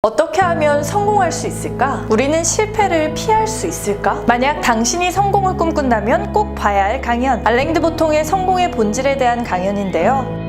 어떻게 하면 성공할 수 있을까? 우리는 실패를 피할 수 있을까? 만약 당신이 성공을 꿈꾼다면 꼭 봐야 할 강연. 알랭드 보통의 성공의 본질에 대한 강연인데요.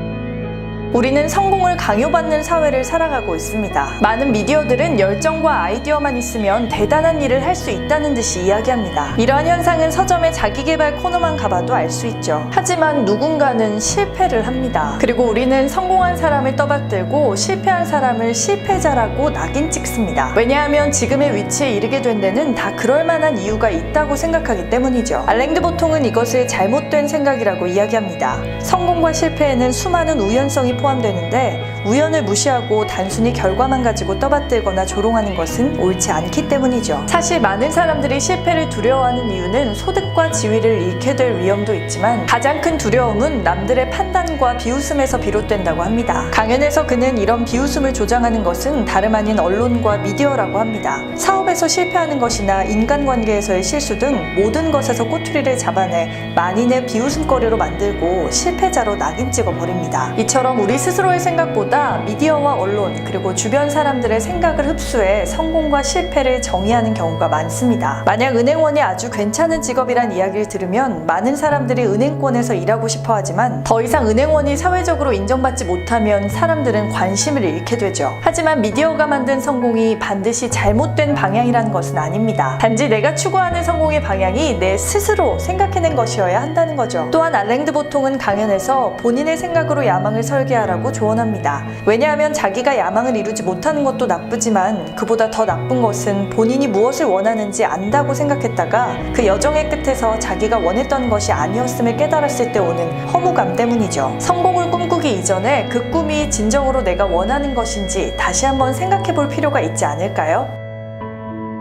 우리는 성공을 강요받는 사회를 살아가고 있습니다. 많은 미디어들은 열정과 아이디어만 있으면 대단한 일을 할 수 있다는 듯이 이야기합니다. 이러한 현상은 서점의 자기개발 코너만 가봐도 알 수 있죠. 하지만 누군가는 실패를 합니다. 그리고 우리는 성공한 사람을 떠받들고 실패한 사람을 실패자라고 낙인 찍습니다. 왜냐하면 지금의 위치에 이르게 된 데는 다 그럴 만한 이유가 있다고 생각하기 때문이죠. 알랭드 보통은 이것을 잘못된 생각이라고 이야기합니다. 성공과 실패에는 수많은 우연성이 포함되는데 우연을 무시하고 단순히 결과만 가지고 떠받들거나 조롱하는 것은 옳지 않기 때문이죠. 사실 많은 사람들이 실패를 두려워하는 이유는 소득과 지위를 잃게 될 위험도 있지만 가장 큰 두려움은 남들의 판단과 비웃음에서 비롯된다고 합니다. 강연에서 그는 이런 비웃음을 조장하는 것은 다름 아닌 언론과 미디어라고 합니다. 사업에서 실패하는 것이나 인간관계에서의 실수 등 모든 것에서 꼬투리를 잡아내 만인의 비웃음거리로 만들고 실패자로 낙인 찍어 버립니다. 이처럼 우리 스스로의 생각보다 미디어와 언론 그리고 주변 사람들의 생각을 흡수해 성공과 실패를 정의하는 경우가 많습니다. 만약 은행원이 아주 괜찮은 직업이란 이야기를 들으면 많은 사람들이 은행권에서 일하고 싶어 하지만 더 이상 은행원이 사회적으로 인정받지 못하면 사람들은 관심을 잃게 되죠. 하지만 미디어가 만든 성공이 반드시 잘못된 방향이라는 것은 아닙니다. 단지 내가 추구하는 성공의 방향이 내 스스로 생각해낸 것이어야 한다는 거죠. 또한 알랭드 보통은 강연에서 본인의 생각으로 야망을 설계하 라고 조언합니다. 왜냐하면 자기가 야망을 이루지 못하는 것도 나쁘지만 그보다 더 나쁜 것은 본인이 무엇을 원하는지 안다고 생각했다가 그 여정의 끝에서 자기가 원했던 것이 아니었음을 깨달았을 때 오는 허무감 때문이죠. 성공을 꿈꾸기 이전에 그 꿈이 진정으로 내가 원하는 것인지 다시 한번 생각해 볼 필요가 있지 않을까요?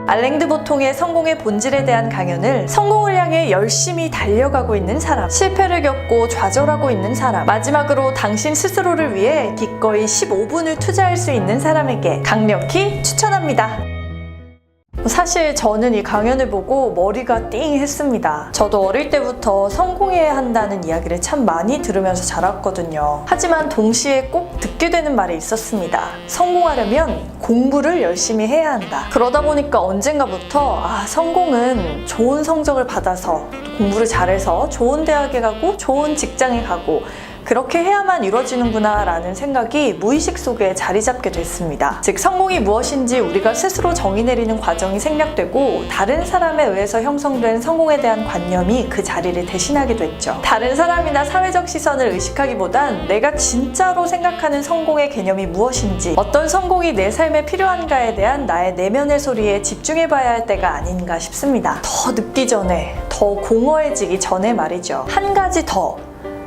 알랭드 보통의 성공의 본질에 대한 강연을 성공을 향해 열심히 달려가고 있는 사람, 실패를 겪고 좌절하고 있는 사람, 마지막으로 당신 스스로를 위해 기꺼이 15분을 투자할 수 있는 사람에게 강력히 추천합니다. 사실 저는 이 강연을 보고 머리가 띵 했습니다. 저도 어릴 때부터 성공해야 한다는 이야기를 참 많이 들으면서 자랐거든요. 하지만 동시에 꼭 듣게 되는 말이 있었습니다. 성공하려면 공부를 열심히 해야 한다. 그러다 보니까 언젠가부터 아, 성공은 좋은 성적을 받아서 또 공부를 잘해서 좋은 대학에 가고 좋은 직장에 가고 그렇게 해야만 이루어지는구나 라는 생각이 무의식 속에 자리 잡게 됐습니다. 즉, 성공이 무엇인지 우리가 스스로 정의 내리는 과정이 생략되고 다른 사람에 의해서 형성된 성공에 대한 관념이 그 자리를 대신하게 됐죠. 다른 사람이나 사회적 시선을 의식하기보단 내가 진짜로 생각하는 성공의 개념이 무엇인지 어떤 성공이 내 삶에 필요한가에 대한 나의 내면의 소리에 집중해 봐야 할 때가 아닌가 싶습니다. 더 늦기 전에, 더 공허해지기 전에 말이죠. 한 가지 더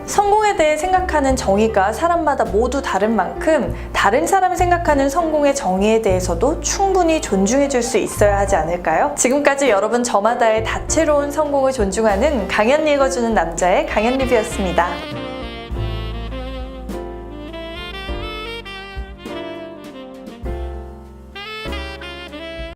성공에 대해 생각하는 정의가 사람마다 모두 다른 만큼 다른 사람이 생각하는 성공의 정의에 대해서도 충분히 존중해 줄 수 있어야 하지 않을까요? 지금까지 여러분 저마다의 다채로운 성공을 존중하는 강연 읽어주는 남자의 강연 리뷰였습니다.